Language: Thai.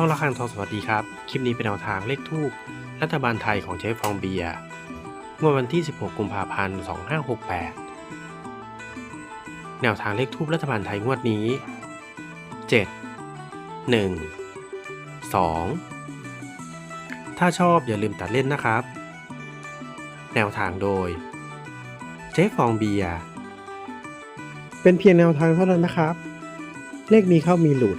ช่องละคังทองสวัสดีครับ คลิปนี้เป็นแนวทางเลขทูปรัฐบาลไทยของเจ๊ฟองเบียร์เมื่อวันที่ 16 กุมภาพันธ์ 2568 แนวทางเลขทูปรัฐบาลไทยงวดนี้ 7 1 2 ถ้าชอบอย่าลืมตัดเล่นนะครับ แนวทางโดย เจ๊ฟองเบียร์เป็นเพียงแนวทางเท่านั้นนะครับ เลขมีเข้ามีหลุด